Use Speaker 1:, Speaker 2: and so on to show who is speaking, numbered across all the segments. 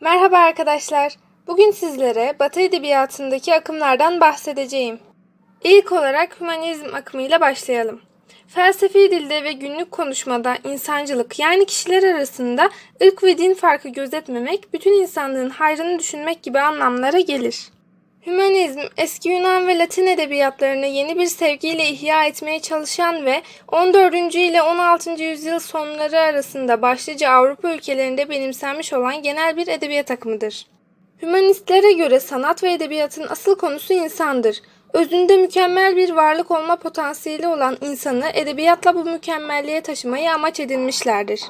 Speaker 1: Merhaba arkadaşlar. Bugün sizlere Batı edebiyatındaki akımlardan bahsedeceğim. İlk olarak hümanizm akımıyla başlayalım. Felsefi dilde ve günlük konuşmada insancılık yani kişiler arasında ırk ve din farkı gözetmemek, bütün insanlığın hayrını düşünmek gibi anlamlara gelir. Hümanizm, eski Yunan ve Latin edebiyatlarını yeni bir sevgiyle ihya etmeye çalışan ve 14. ile 16. yüzyıl sonları arasında başlıca Avrupa ülkelerinde benimsenmiş olan genel bir edebiyat akımıdır. Hümanistlere göre sanat ve edebiyatın asıl konusu insandır. Özünde mükemmel bir varlık olma potansiyeli olan insanı edebiyatla bu mükemmelliğe taşımayı amaç edinmişlerdir.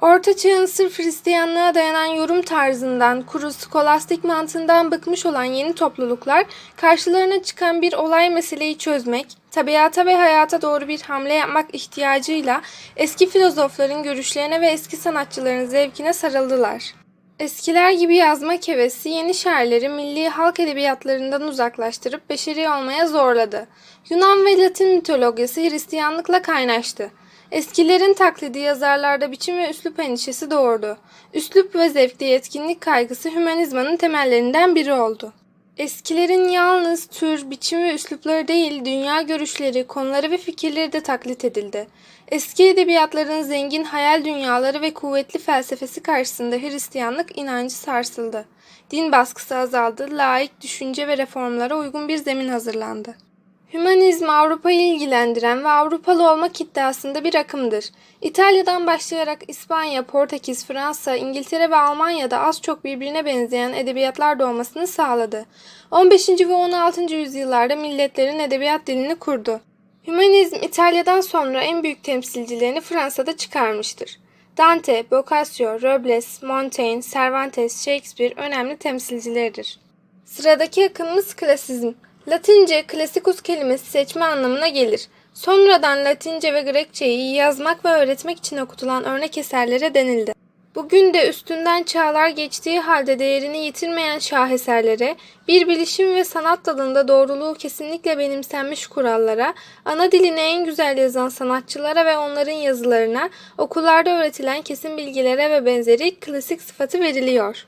Speaker 1: Orta Çağ'ın sırf Hristiyanlığa dayanan yorum tarzından, kuru skolastik mantığından bıkmış olan yeni topluluklar, karşılarına çıkan bir olay meseleyi çözmek, tabiata ve hayata doğru bir hamle yapmak ihtiyacıyla eski filozofların görüşlerine ve eski sanatçıların zevkine sarıldılar. Eskiler gibi yazmak hevesi yeni şairleri milli halk edebiyatlarından uzaklaştırıp beşeri olmaya zorladı. Yunan ve Latin mitolojisi Hristiyanlıkla kaynaştı. Eskilerin taklidi yazarlarda biçim ve üslup endişesi doğurdu. Üslup ve zevkte yetkinlik kaygısı hümanizmanın temellerinden biri oldu. Eskilerin yalnız tür, biçim ve üslupları değil, dünya görüşleri, konuları ve fikirleri de taklit edildi. Eski edebiyatların zengin hayal dünyaları ve kuvvetli felsefesi karşısında Hristiyanlık inancı sarsıldı. Din baskısı azaldı, laik düşünce ve reformlara uygun bir zemin hazırlandı. Hümanizm Avrupa'yı ilgilendiren ve Avrupalı olmak iddiasında bir akımdır. İtalya'dan başlayarak İspanya, Portekiz, Fransa, İngiltere ve Almanya'da az çok birbirine benzeyen edebiyatlar doğmasını sağladı. 15. ve 16. yüzyıllarda milletlerin edebiyat dilini kurdu. Hümanizm İtalya'dan sonra en büyük temsilcilerini Fransa'da çıkarmıştır. Dante, Boccaccio, Robles, Montaigne, Cervantes, Shakespeare önemli temsilcileridir. Sıradaki akımımız klasizm. Latince klasikus kelimesi seçme anlamına gelir. Sonradan Latince ve Grekçeyi yazmak ve öğretmek için okutulan örnek eserlere denildi. Bugün de üstünden çağlar geçtiği halde değerini yitirmeyen şaheserlere, bir bilişim ve sanat dalında doğruluğu kesinlikle benimsenmiş kurallara, ana dilini en güzel yazan sanatçılara ve onların yazılarına, okullarda öğretilen kesin bilgilere ve benzeri klasik sıfatı veriliyor.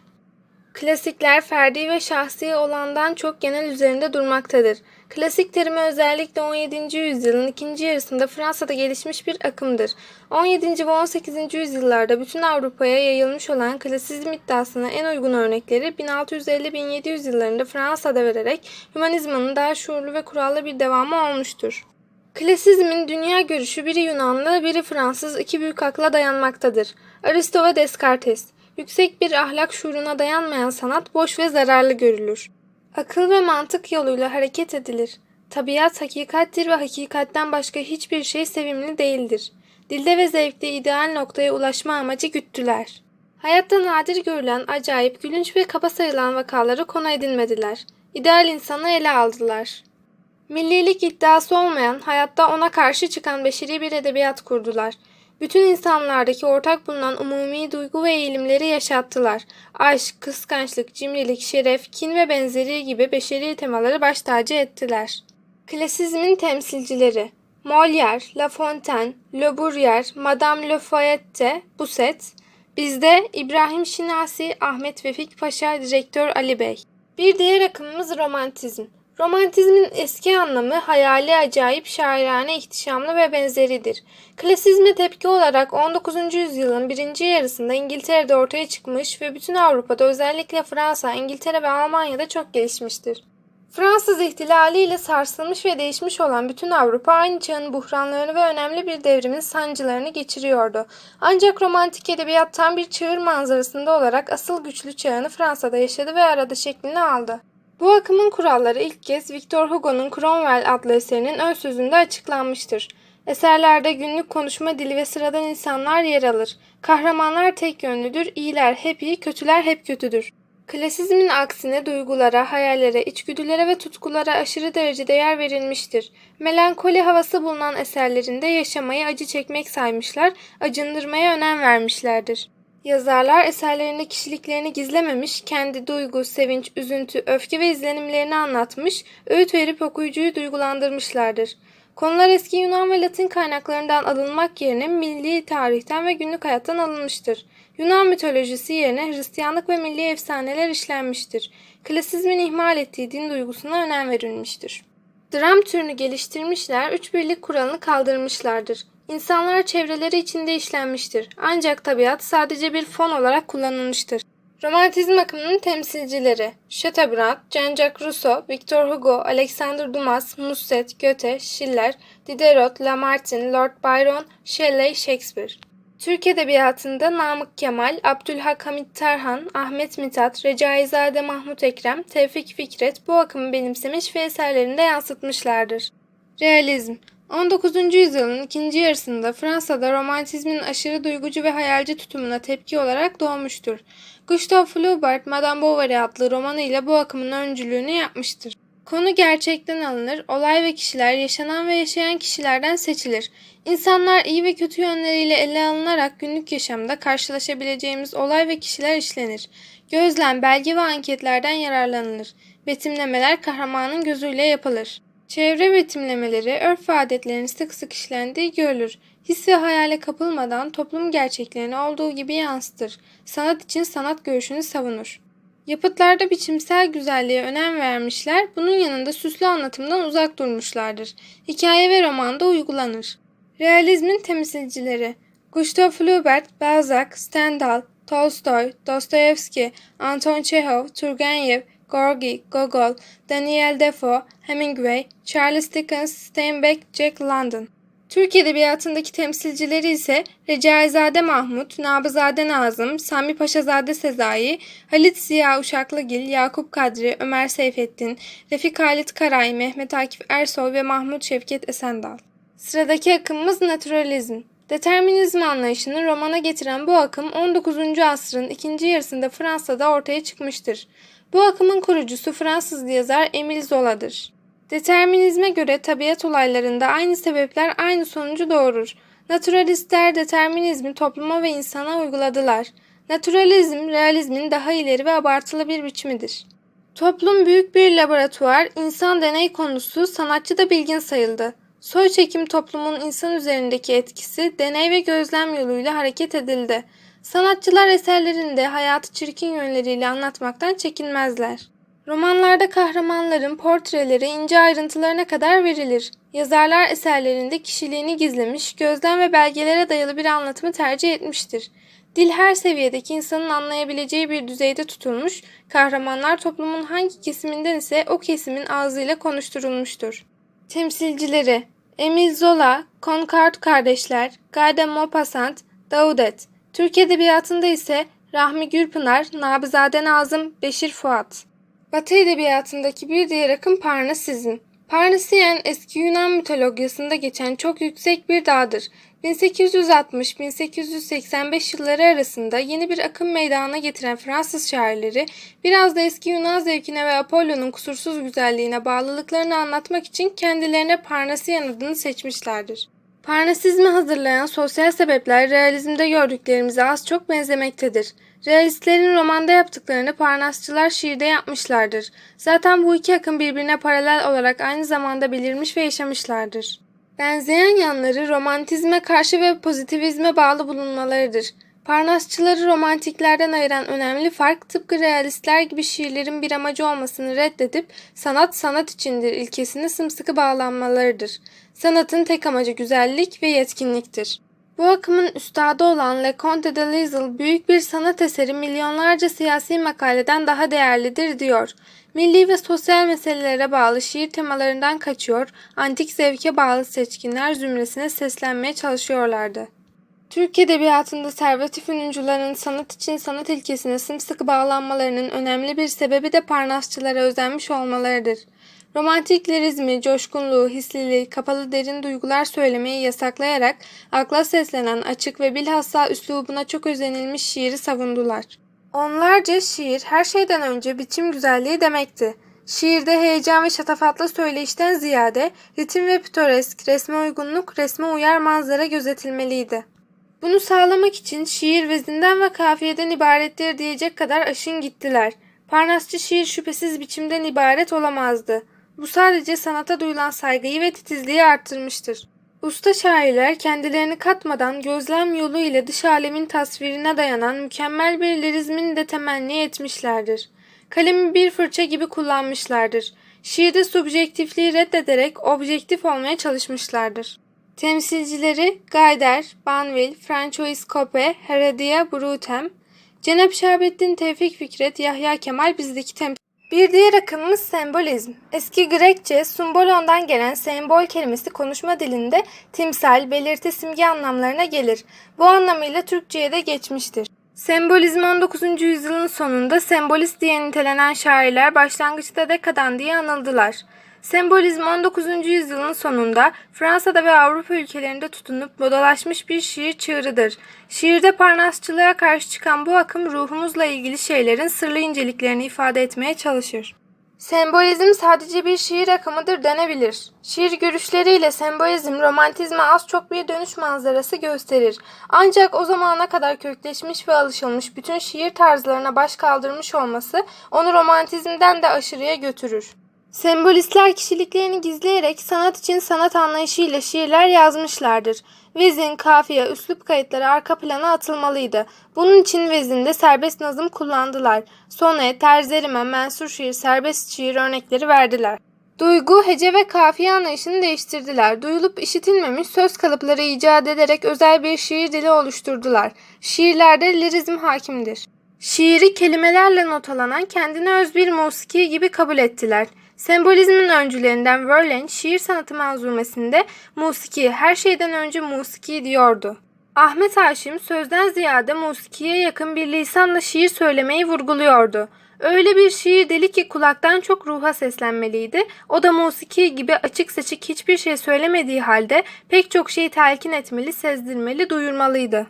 Speaker 1: Klasikler ferdi ve şahsi olandan çok genel üzerinde durmaktadır. Klasik terimi özellikle 17. yüzyılın ikinci yarısında Fransa'da gelişmiş bir akımdır. 17. ve 18. yüzyıllarda bütün Avrupa'ya yayılmış olan klasizm iddiasına en uygun örnekleri 1650-1700 yıllarında Fransa'da vererek hümanizmanın daha şuurlu ve kurallı bir devamı olmuştur. Klasizmin dünya görüşü biri Yunanlı, biri Fransız iki büyük akla dayanmaktadır. Aristo ve Descartes. Yüksek bir ahlak şuuruna dayanmayan sanat boş ve zararlı görülür. Akıl ve mantık yoluyla hareket edilir. Tabiat hakikattir ve hakikatten başka hiçbir şey sevimli değildir. Dilde ve zevkte ideal noktaya ulaşma amacı güttüler. Hayatta nadir görülen, acayip, gülünç ve kaba sayılan vakaları konu edinmediler. İdeal insanı ele aldılar. Millilik iddiası olmayan, hayatta ona karşı çıkan beşeri bir edebiyat kurdular. Bütün insanlardaki ortak bulunan umumi duygu ve eğilimleri yaşattılar. Aşk, kıskançlık, cimrilik, şeref, kin ve benzeri gibi beşeri temaları baş tacı ettiler. Klasizmin temsilcileri Molière, La Fontaine, Le Bourrier, Madame Le Fayette, Busset, bizde İbrahim Şinasi, Ahmet Vefik Paşa, Direktör Ali Bey. Bir diğer akımımız romantizm. Romantizmin eski anlamı hayali acayip, şairane, ihtişamlı ve benzeridir. Klasizme tepki olarak 19. yüzyılın birinci yarısında İngiltere'de ortaya çıkmış ve bütün Avrupa'da özellikle Fransa, İngiltere ve Almanya'da çok gelişmiştir. Fransız ihtilaliyle sarsılmış ve değişmiş olan bütün Avrupa aynı çağın buhranlarını ve önemli bir devrimin sancılarını geçiriyordu. Ancak romantik edebiyat tam bir çığır manzarasında olarak asıl güçlü çağını Fransa'da yaşadı ve arada şeklini aldı. Bu akımın kuralları ilk kez Victor Hugo'nun Cromwell adlı eserinin ön sözünde açıklanmıştır. Eserlerde günlük konuşma dili ve sıradan insanlar yer alır. Kahramanlar tek yönlüdür, iyiler hep iyi, kötüler hep kötüdür. Klasizmin aksine duygulara, hayallere, içgüdülere ve tutkulara aşırı derecede yer verilmiştir. Melankoli havası bulunan eserlerinde yaşamayı acı çekmek saymışlar, acındırmaya önem vermişlerdir. Yazarlar eserlerinde kişiliklerini gizlememiş, kendi duygu, sevinç, üzüntü, öfke ve izlenimlerini anlatmış, öğüt verip okuyucuyu duygulandırmışlardır. Konular eski Yunan ve Latin kaynaklarından alınmak yerine milli tarihten ve günlük hayattan alınmıştır. Yunan mitolojisi yerine Hristiyanlık ve milli efsaneler işlenmiştir. Klasizmin ihmal ettiği din duygusuna önem verilmiştir. Dram türünü geliştirmişler, üç birlik kuralını kaldırmışlardır. İnsanlar çevreleri içinde işlenmiştir. Ancak tabiat sadece bir fon olarak kullanılmıştır. Romantizm akımının temsilcileri Chateaubriand, Jean-Jacques Rousseau, Victor Hugo, Alexander Dumas, Musset, Goethe, Schiller, Diderot, Lamartine, Lord Byron, Shelley, Shakespeare. Türk Edebiyatı'nda Namık Kemal, Abdülhak Hamit Tarhan, Ahmet Mithat, Recaizade Mahmut Ekrem, Tevfik Fikret bu akımı benimsemiş ve eserlerinde yansıtmışlardır. Realizm 19. yüzyılın ikinci yarısında Fransa'da romantizmin aşırı duygucu ve hayalci tutumuna tepki olarak doğmuştur. Gustave Flaubert, Madame Bovary adlı romanıyla bu akımın öncülüğünü yapmıştır. Konu gerçekten alınır, olay ve kişiler yaşanan ve yaşayan kişilerden seçilir. İnsanlar iyi ve kötü yönleriyle ele alınarak günlük yaşamda karşılaşabileceğimiz olay ve kişiler işlenir. Gözlem, belge ve anketlerden yararlanılır. Betimlemeler kahramanın gözüyle yapılır. Çevre betimlemeleri, örf ve adetlerin sık sık işlendiği görülür. His ve hayale kapılmadan toplum gerçeklerini olduğu gibi yansıtır. Sanat için sanat görüşünü savunur. Yapıtlarda biçimsel güzelliğe önem vermişler, bunun yanında süslü anlatımdan uzak durmuşlardır. Hikaye ve romanda uygulanır. Realizmin temsilcileri Gustave Flaubert, Balzac, Stendhal, Tolstoy, Dostoyevski, Anton Chekhov, Turgenev, Gorky, Gogol, Daniel Defoe, Hemingway, Charles Dickens, Steinbeck, Jack London. Türk Edebiyatı'ndaki temsilcileri ise Recaizade Mahmut, Nabızade Nazım, Sami Paşazade Sezai, Halit Ziya Uşaklıgil, Yakup Kadri, Ömer Seyfettin, Refik Halit Karay, Mehmet Akif Ersoy ve Mahmut Şevket Esendal. Sıradaki akımımız naturalizm. Determinizm anlayışını romana getiren bu akım 19. asrın ikinci yarısında Fransa'da ortaya çıkmıştır. Bu akımın kurucusu Fransız yazar Emile Zola'dır. Determinizme göre tabiat olaylarında aynı sebepler aynı sonucu doğurur. Naturalistler determinizmi topluma ve insana uyguladılar. Naturalizm, realizmin daha ileri ve abartılı bir biçimidir. Toplum büyük bir laboratuvar, insan deney konusu, sanatçı da bilgin sayıldı. Soy çekim toplumun insan üzerindeki etkisi deney ve gözlem yoluyla hareket edildi. Sanatçılar eserlerinde hayatı çirkin yönleriyle anlatmaktan çekinmezler. Romanlarda kahramanların portreleri ince ayrıntılarına kadar verilir. Yazarlar eserlerinde kişiliğini gizlemiş, gözlem ve belgelere dayalı bir anlatımı tercih etmiştir. Dil her seviyedeki insanın anlayabileceği bir düzeyde tutulmuş, kahramanlar toplumun hangi kesiminden ise o kesimin ağzıyla konuşturulmuştur. Temsilcileri Emile Zola, Concord kardeşler, Guy de Maupassant, Daudet. Türk Edebiyatı'nda ise Rahmi Gürpınar, Nabızade Nazım, Beşir Fuat. Batı Edebiyatı'ndaki bir diğer akım Parnasizm. Parnasiyen eski Yunan mitolojisinde geçen çok yüksek bir dağdır. 1860-1885 yılları arasında yeni bir akım meydana getiren Fransız şairleri biraz da eski Yunan zevkine ve Apollo'nun kusursuz güzelliğine bağlılıklarını anlatmak için kendilerine Parnasiyen adını seçmişlerdir. Parnasizmi hazırlayan sosyal sebepler realizmde gördüklerimize az çok benzemektedir. Realistlerin romanda yaptıklarını Parnasçılar şiirde yapmışlardır. Zaten bu iki akım birbirine paralel olarak aynı zamanda belirmiş ve yaşamışlardır. Benzeyen yanları romantizme karşı ve pozitivizme bağlı bulunmalarıdır. Parnasçıları romantiklerden ayıran önemli fark tıpkı realistler gibi şiirlerin bir amacı olmasını reddedip sanat sanat içindir ilkesine sımsıkı bağlanmalarıdır. Sanatın tek amacı güzellik ve yetkinliktir. Bu akımın üstadı olan Le Conte de Lisle büyük bir sanat eseri milyonlarca siyasi makaleden daha değerlidir diyor. Milli ve sosyal meselelere bağlı şiir temalarından kaçıyor, antik zevke bağlı seçkinler zümresine seslenmeye çalışıyorlardı. Türk Edebiyatı'nda Servet Fünuncuların sanat için sanat ilkesine sımsıkı bağlanmalarının önemli bir sebebi de Parnasçılara özenmiş olmalarıdır. Romantik lirizmi, coşkunluğu, hisliliği, kapalı derin duygular söylemeyi yasaklayarak akla seslenen açık ve bilhassa üslubuna çok özenilmiş şiiri savundular. Onlarca şiir her şeyden önce biçim güzelliği demekti. Şiirde heyecan ve şatafatlı söyleyişten ziyade ritim ve pitoresk, resme uygunluk, resme uyar manzara gözetilmeliydi. Bunu sağlamak için şiir vezinden ve kafiyeden ibarettir diyecek kadar aşın gittiler. Parnasçı şiir şüphesiz biçimden ibaret olamazdı. Bu sadece sanata duyulan saygıyı ve titizliği arttırmıştır. Usta şairler kendilerini katmadan gözlem yolu ile dış alemin tasvirine dayanan mükemmel bir lirizmin de temenni etmişlerdir. Kalemi bir fırça gibi kullanmışlardır. Şiirde subjektifliği reddederek objektif olmaya çalışmışlardır. Temsilcileri Gayder, Banville, Francois Coppe, Heredia Brutem, Cenab Şahabettin Tevfik Fikret, Yahya Kemal bizdeki temsil bir diğer akımımız sembolizm. Eski Grekçe symbolondan gelen sembol kelimesi konuşma dilinde timsal, belirti, simge anlamlarına gelir. Bu anlamıyla Türkçe'ye de geçmiştir. Sembolizm 19. yüzyılın sonunda sembolist diye nitelenen şairler başlangıçta dekadan diye anıldılar. Sembolizm 19. yüzyılın sonunda Fransa'da ve Avrupa ülkelerinde tutunup modalaşmış bir şiir çığırıdır. Şiirde parnasçılığa karşı çıkan bu akım ruhumuzla ilgili şeylerin sırlı inceliklerini ifade etmeye çalışır. Sembolizm sadece bir şiir akımıdır denebilir. Şiir görüşleriyle sembolizm romantizme az çok bir dönüş manzarası gösterir. Ancak o zamana kadar kökleşmiş ve alışılmış bütün şiir tarzlarına baş kaldırmış olması onu romantizmden de aşırıya götürür. Sembolistler kişiliklerini gizleyerek sanat için sanat anlayışıyla şiirler yazmışlardır. Vezin, kafiye, üslup kayıtları arka plana atılmalıydı. Bunun için vezinde serbest nazım kullandılar. Sone, terzerime, mensur şiir, serbest şiir örnekleri verdiler. Duygu, hece ve kafiye anlayışını değiştirdiler. Duyulup işitilmemiş söz kalıpları icat ederek özel bir şiir dili oluşturdular. Şiirlerde lirizm hakimdir. Şiiri kelimelerle notalanan kendine öz bir musiki gibi kabul ettiler. Sembolizmin öncülerinden Verlaine şiir sanatı manzumesinde musiki her şeyden önce musiki diyordu. Ahmet Haşim sözden ziyade musikiye yakın bir lisanla şiir söylemeyi vurguluyordu. Öyle bir şiir deli ki kulaktan çok ruha seslenmeliydi. O da musiki gibi açık seçik hiçbir şey söylemediği halde pek çok şeyi telkin etmeli, sezdirmeli, duyurmalıydı.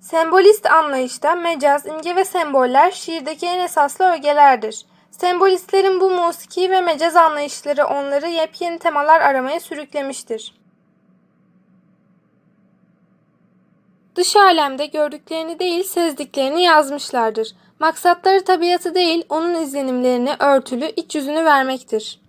Speaker 1: Sembolist anlayışta mecaz, imge ve semboller şiirdeki en esaslı ögelerdir. Sembolistlerin bu musiki ve mecaz anlayışları onları yepyeni temalar aramaya sürüklemiştir. Dış alemde gördüklerini değil sezdiklerini yazmışlardır. Maksatları tabiatı değil onun izlenimlerini örtülü iç yüzünü vermektir.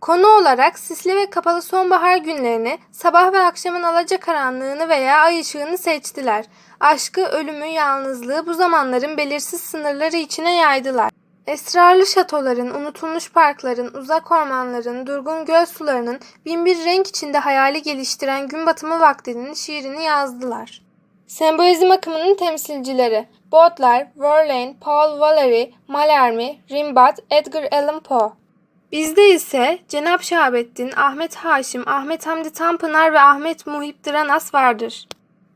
Speaker 1: Konu olarak sisli ve kapalı sonbahar günlerini, sabah ve akşamın alacakaranlığını veya ay ışığını seçtiler. Aşkı, ölümü, yalnızlığı bu zamanların belirsiz sınırları içine yaydılar. Esrarlı şatoların, unutulmuş parkların, uzak ormanların, durgun göl sularının binbir renk içinde hayali geliştiren gün batımı vaktinin şiirini yazdılar. Sembolizm akımının temsilcileri Baudelaire, Verlaine, Paul Valéry, Mallarmé, Rimbaud, Edgar Allan Poe. Bizde ise Cenap Şahabettin, Ahmet Haşim, Ahmet Hamdi Tanpınar ve Ahmet Muhip Dıranas vardır.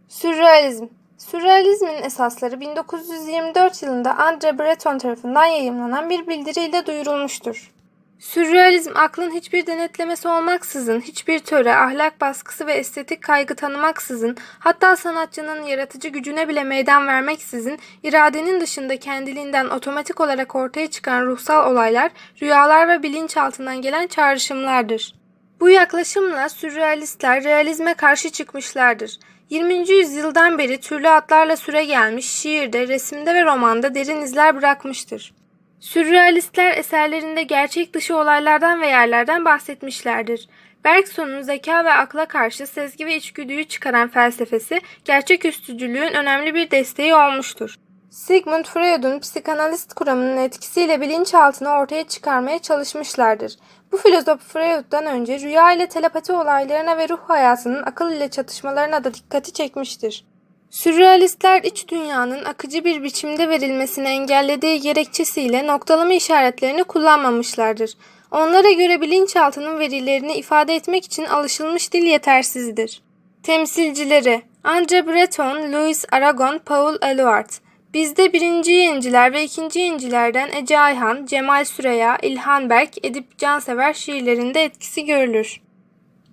Speaker 1: Sürrealizm Sürrealizmin esasları 1924 yılında André Breton tarafından yayımlanan bir bildiriyle duyurulmuştur. Sürrealizm aklın hiçbir denetlemesi olmaksızın, hiçbir töre, ahlak baskısı ve estetik kaygı tanımaksızın, hatta sanatçının yaratıcı gücüne bile meydan vermeksizin, iradenin dışında kendiliğinden otomatik olarak ortaya çıkan ruhsal olaylar, rüyalar ve bilinçaltından gelen çağrışımlardır. Bu yaklaşımla sürrealistler realizme karşı çıkmışlardır. 20. yüzyıldan beri türlü atlarla süre gelmiş şiirde, resimde ve romanda derin izler bırakmıştır. Sürrealistler eserlerinde gerçek dışı olaylardan ve yerlerden bahsetmişlerdir. Bergson'un zeka ve akla karşı sezgi ve içgüdüyü çıkaran felsefesi gerçek üstücülüğün önemli bir desteği olmuştur. Sigmund Freud'un psikanalist kuramının etkisiyle bilinçaltını ortaya çıkarmaya çalışmışlardır. Bu filozof Freud'dan önce rüya ile telepati olaylarına ve ruh hayatının akıl ile çatışmalarına da dikkati çekmiştir. Sürrealistler iç dünyanın akıcı bir biçimde verilmesini engellediği gerekçesiyle noktalama işaretlerini kullanmamışlardır. Onlara göre bilinçaltının verilerini ifade etmek için alışılmış dil yetersizdir. Temsilcileri Andre Breton, Louis Aragon, Paul Eluard Bizde birinci yayıncılar ve ikinci yayıncılardan Ece Ayhan, Cemal Süreya, İlhan Berk, Edip Cansever şiirlerinde etkisi görülür.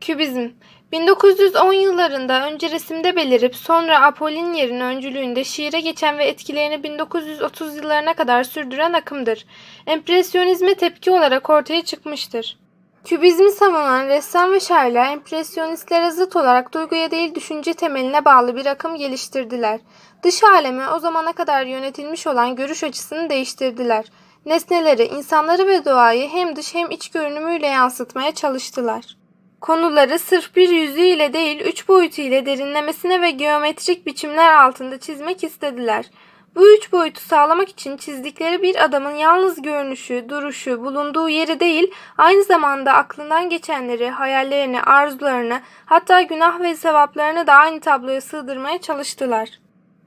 Speaker 1: Kübizm 1910 yıllarında önce resimde belirip sonra Apollinier'in öncülüğünde şiire geçen ve etkilerini 1930 yıllarına kadar sürdüren akımdır. Empresyonizme tepki olarak ortaya çıkmıştır. Kübizmi savunan ressam ve şairler empresyonistlere zıt olarak duyguya değil düşünce temeline bağlı bir akım geliştirdiler. Dış aleme o zamana kadar yönetilmiş olan görüş açısını değiştirdiler. Nesneleri, insanları ve doğayı hem dış hem iç görünümüyle yansıtmaya çalıştılar. Konuları sırf bir yüzüyle değil üç boyutu ile derinlemesine ve geometrik biçimler altında çizmek istediler. Bu üç boyutu sağlamak için çizdikleri bir adamın yalnız görünüşü, duruşu, bulunduğu yeri değil, aynı zamanda aklından geçenleri, hayallerini, arzularını, hatta günah ve sevaplarını da aynı tabloya sığdırmaya çalıştılar.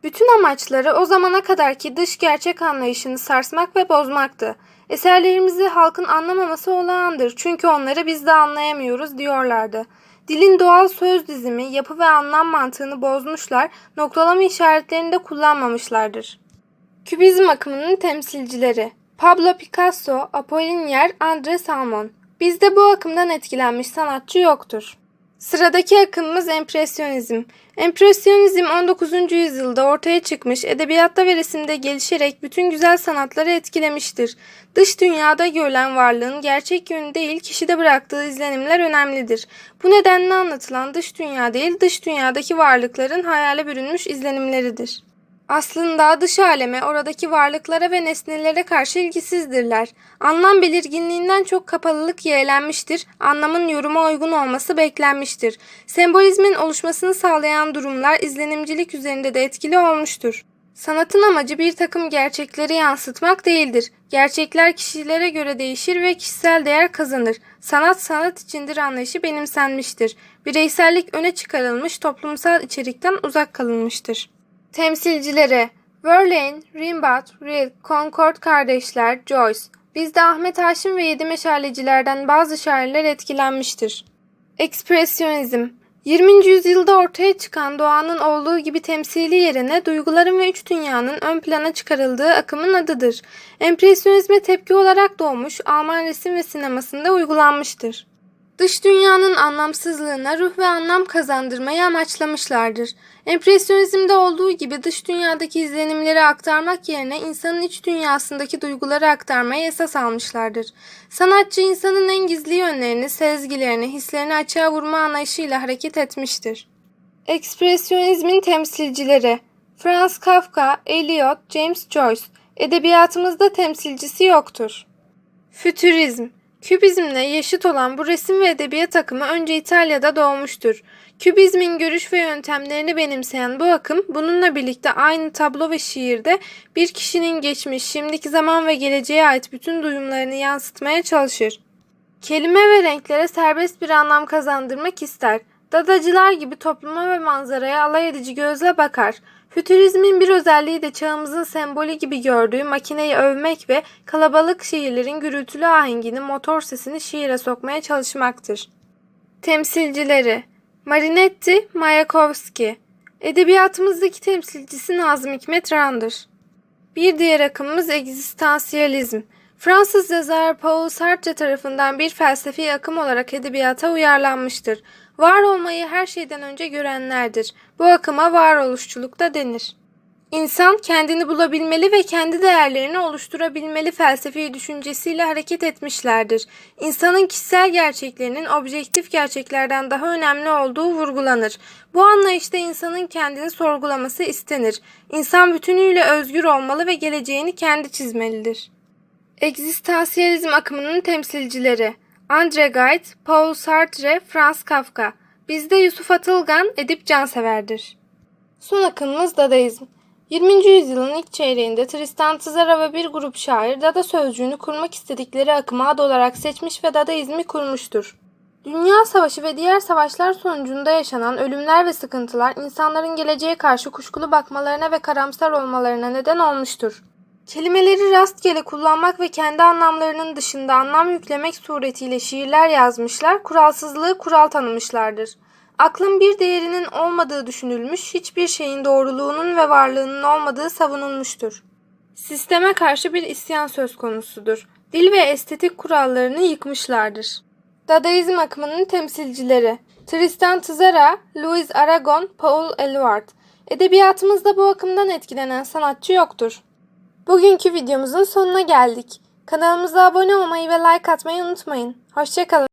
Speaker 1: Bütün amaçları o zamana kadarki dış gerçek anlayışını sarsmak ve bozmaktı. Eserlerimizi halkın anlamaması olağandır çünkü onları biz de anlayamıyoruz diyorlardı. Dilin doğal söz dizimi, yapı ve anlam mantığını bozmuşlar, noktalama işaretlerini de kullanmamışlardır. Kübizm akımının temsilcileri Pablo Picasso, Apollinaire, André Salmon. Bizde bu akımdan etkilenmiş sanatçı yoktur. Sıradaki akımımız empresyonizm. Empresyonizm 19. yüzyılda ortaya çıkmış, edebiyatta ve resimde gelişerek bütün güzel sanatları etkilemiştir. Dış dünyada görülen varlığın gerçek yönü değil, kişide bıraktığı izlenimler önemlidir. Bu nedenle anlatılan dış dünya değil, dış dünyadaki varlıkların hayale bürünmüş izlenimleridir. Aslında dış aleme, oradaki varlıklara ve nesnelere karşı ilgisizdirler. Anlam belirginliğinden çok kapalılık yeğlenmiştir, anlamın yoruma uygun olması beklenmiştir. Sembolizmin oluşmasını sağlayan durumlar izlenimcilik üzerinde de etkili olmuştur. Sanatın amacı bir takım gerçekleri yansıtmak değildir. Gerçekler kişilere göre değişir ve kişisel değer kazanır. Sanat sanat içindir anlayışı benimsenmiştir. Bireysellik öne çıkarılmış, toplumsal içerikten uzak kalınmıştır. Temsilcileri Verlaine, Rimbaud, Rilke, Concord kardeşler, Joyce. Bizde Ahmet Haşim ve Yedi Meşalecilerden bazı şairler etkilenmiştir. Ekspresyonizm 20. yüzyılda ortaya çıkan doğanın olduğu gibi temsili yerine duyguların ve üç dünyanın ön plana çıkarıldığı akımın adıdır. Empresyonizme tepki olarak doğmuş Alman resim ve sinemasında uygulanmıştır. Dış dünyanın anlamsızlığına ruh ve anlam kazandırmayı amaçlamışlardır. Empresyonizmde olduğu gibi dış dünyadaki izlenimleri aktarmak yerine insanın iç dünyasındaki duyguları aktarmaya esas almışlardır. Sanatçı insanın en gizli yönlerini, sezgilerini, hislerini açığa vurma anlayışıyla hareket etmiştir. Ekspresyonizmin temsilcileri Franz Kafka, Eliot, James Joyce. Edebiyatımızda temsilcisi yoktur. Fütürizm Kübizmle yaşıt olan bu resim ve edebiyat akımı önce İtalya'da doğmuştur. Kübizmin görüş ve yöntemlerini benimseyen bu akım bununla birlikte aynı tablo ve şiirde bir kişinin geçmiş, şimdiki zaman ve geleceğe ait bütün duyumlarını yansıtmaya çalışır. Kelime ve renklere serbest bir anlam kazandırmak ister. Dadacılar gibi topluma ve manzaraya alay edici gözle bakar. Fütürizmin bir özelliği de çağımızın sembolü gibi gördüğü makineyi övmek ve kalabalık şehirlerin gürültülü ahengini, motor sesini şiire sokmaya çalışmaktır. Temsilcileri Marinetti, Mayakovski Edebiyatımızdaki temsilcisi Nazım Hikmet Randır. Bir diğer akımımız egzistansiyalizm. Fransız yazar Paul Sartre tarafından bir felsefi akım olarak edebiyata uyarlanmıştır. Var olmayı her şeyden önce görenlerdir. Bu akıma varoluşçuluk da denir. İnsan kendini bulabilmeli ve kendi değerlerini oluşturabilmeli felsefi düşüncesiyle hareket etmişlerdir. İnsanın kişisel gerçeklerinin objektif gerçeklerden daha önemli olduğu vurgulanır. Bu anlayışta insanın kendini sorgulaması istenir. İnsan bütünüyle özgür olmalı ve geleceğini kendi çizmelidir. Egzistansiyalizm akımının temsilcileri Andre Gide, Paul Sartre, Franz Kafka. Bizde Yusuf Atılgan, Edip Cansever'dir. Son akımımız Dadaizm. 20. yüzyılın ilk çeyreğinde Tristan Tzara ve bir grup şair Dada sözcüğünü kurmak istedikleri akımı ad olarak seçmiş ve Dadaizmi kurmuştur. Dünya Savaşı ve diğer savaşlar sonucunda yaşanan ölümler ve sıkıntılar insanların geleceğe karşı kuşkulu bakmalarına ve karamsar olmalarına neden olmuştur. Kelimeleri rastgele kullanmak ve kendi anlamlarının dışında anlam yüklemek suretiyle şiirler yazmışlar, kuralsızlığı kural tanımışlardır. Aklın bir değerinin olmadığı düşünülmüş, hiçbir şeyin doğruluğunun ve varlığının olmadığı savunulmuştur. Sisteme karşı bir isyan söz konusudur. Dil ve estetik kurallarını yıkmışlardır. Dadaizm akımının temsilcileri Tristan Tzara, Louis Aragon, Paul Eluard. Edebiyatımızda bu akımdan etkilenen sanatçı yoktur. Bugünkü videomuzun sonuna geldik. Kanalımıza abone olmayı ve like atmayı unutmayın. Hoşçakalın.